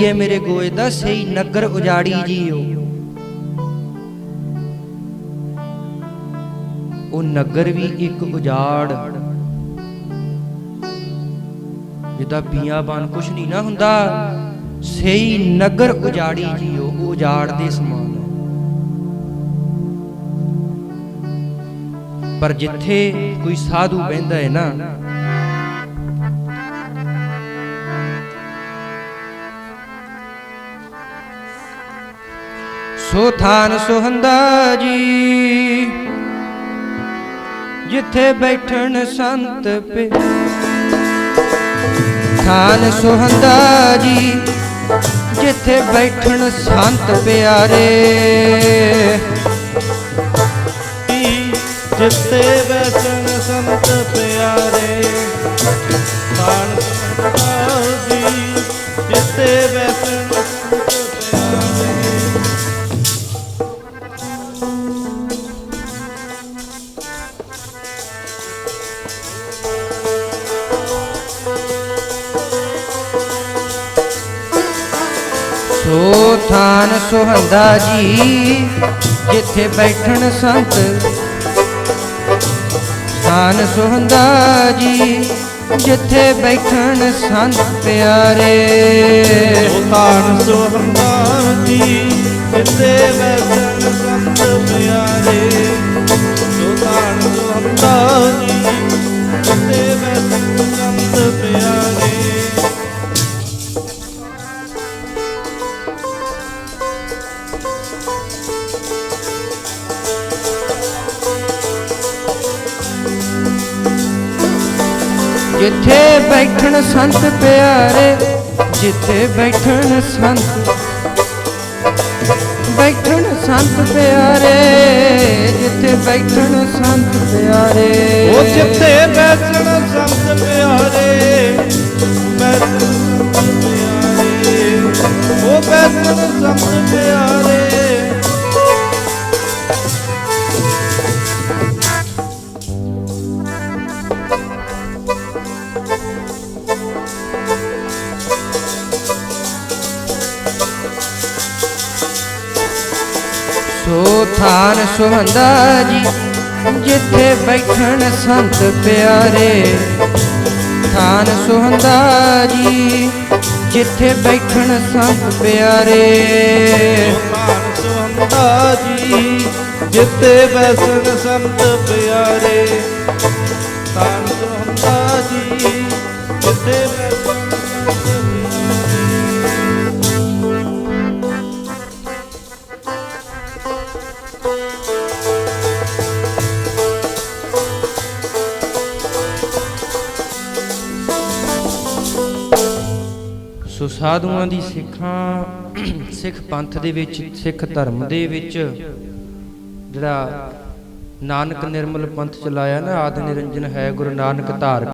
ਇਹ ਮੇਰੇ ਗੋਏ ਦਾ ਸਹੀ ਨਗਰ ਉਜਾੜੀ ਜੀਓ। ਉਹ ਨਗਰ ਵੀ ਇੱਕ ਉਜਾੜ। ਜਿੱਦਾਂ ਬੀਆਬਾਨ ਕੁਛ ਨਹੀਂ ਨਾ ਹੁੰਦਾ। ਸਹੀ ਨਗਰ ਉਜਾੜੀ ਜੀਓ ਉਹ ਉਜਾੜ ਦੇ ਸਮਾਨ। ਪਰ ਜਿੱਥੇ ਕੋਈ ਸਾਧੂ ਬਹਿੰਦਾ ਹੈ ਨਾ ਸੋ ਥਾਨ ਸੁਹੰਦਾ ਜੀ। ਜਿੱਥੇ ਬੈਠਣ ਸੰਤ ਪੇ। ਥਾਨ ਸੁਹੰਦਾ ਜੀ, ਜਿੱਥੇ ਬੈਠਣ ਸੰਤ ਪਿਆਰੇ। ਜਿੱਥੇ ਬੈਠਣ ਸੰਤ ਪਿਆਰੇ। ਤਾਣ ਸੰਤਾਂ ਸੋ ਥਾਨ ਸੁਹੰਦਾ ਜੀ, ਜਿੱਥੇ ਬੈਠਣ ਸੰਤ। ਥਾਨ ਸੁਹੰਦਾ ਜੀ, ਜਿੱਥੇ ਬੈਠਣ ਸੰਤ ਪਿਆਰੇ। ਜੋ ਤਾਣ ਸੁਹੰਦਾ ਜਿੱਥੇ ਬੈਠਣ ਸੰਤ ਪਿਆਰੇ, ਜਿੱਥੇ ਬੈਠਣ ਸੰਤ ਬੈਠਣ ਸੰਤ ਪਿਆਰੇ, ਜਿੱਥੇ ਬੈਠਣ ਸੰਤ ਪਿਆਰੇ। ਉਹ ਜਿੱਥੇ ਬੈਠਣ ਸੋ ਥਾਨ ਸੁਹੰਦਾ ਜੀ, ਜਿੱਥੇ ਬੈਠਣ ਸੰਤ ਪਿਆਰੇ। ਥਾਨ ਸੁਹੰਦਾ ਜੀ, ਜਿੱਥੇ ਬੈਠਣ ਸੰਤ ਪਿਆਰੇ। ਮਾਨ ਸੁਹੰਦਾ ਜੀ, ਜਿੱਥੇ ਬੈਸਣ ਸੰਤ ਪਿਆਰੇ। ਸੋ ਸਾਧੂਆਂ ਦੀ ਸਿੱਖਾਂ, ਸਿੱਖ ਪੰਥ ਦੇ ਵਿੱਚ, ਸਿੱਖ ਧਰਮ ਦੇ ਵਿੱਚ ਜਿਹੜਾ ਨਾਨਕ ਨਿਰਮਲ ਪੰਥ ਚਲਾਇਆ ਨਾ, ਆਦ ਨਿਰੰਜਨ ਹੈ ਗੁਰੂ ਨਾਨਕ ਧਾਰ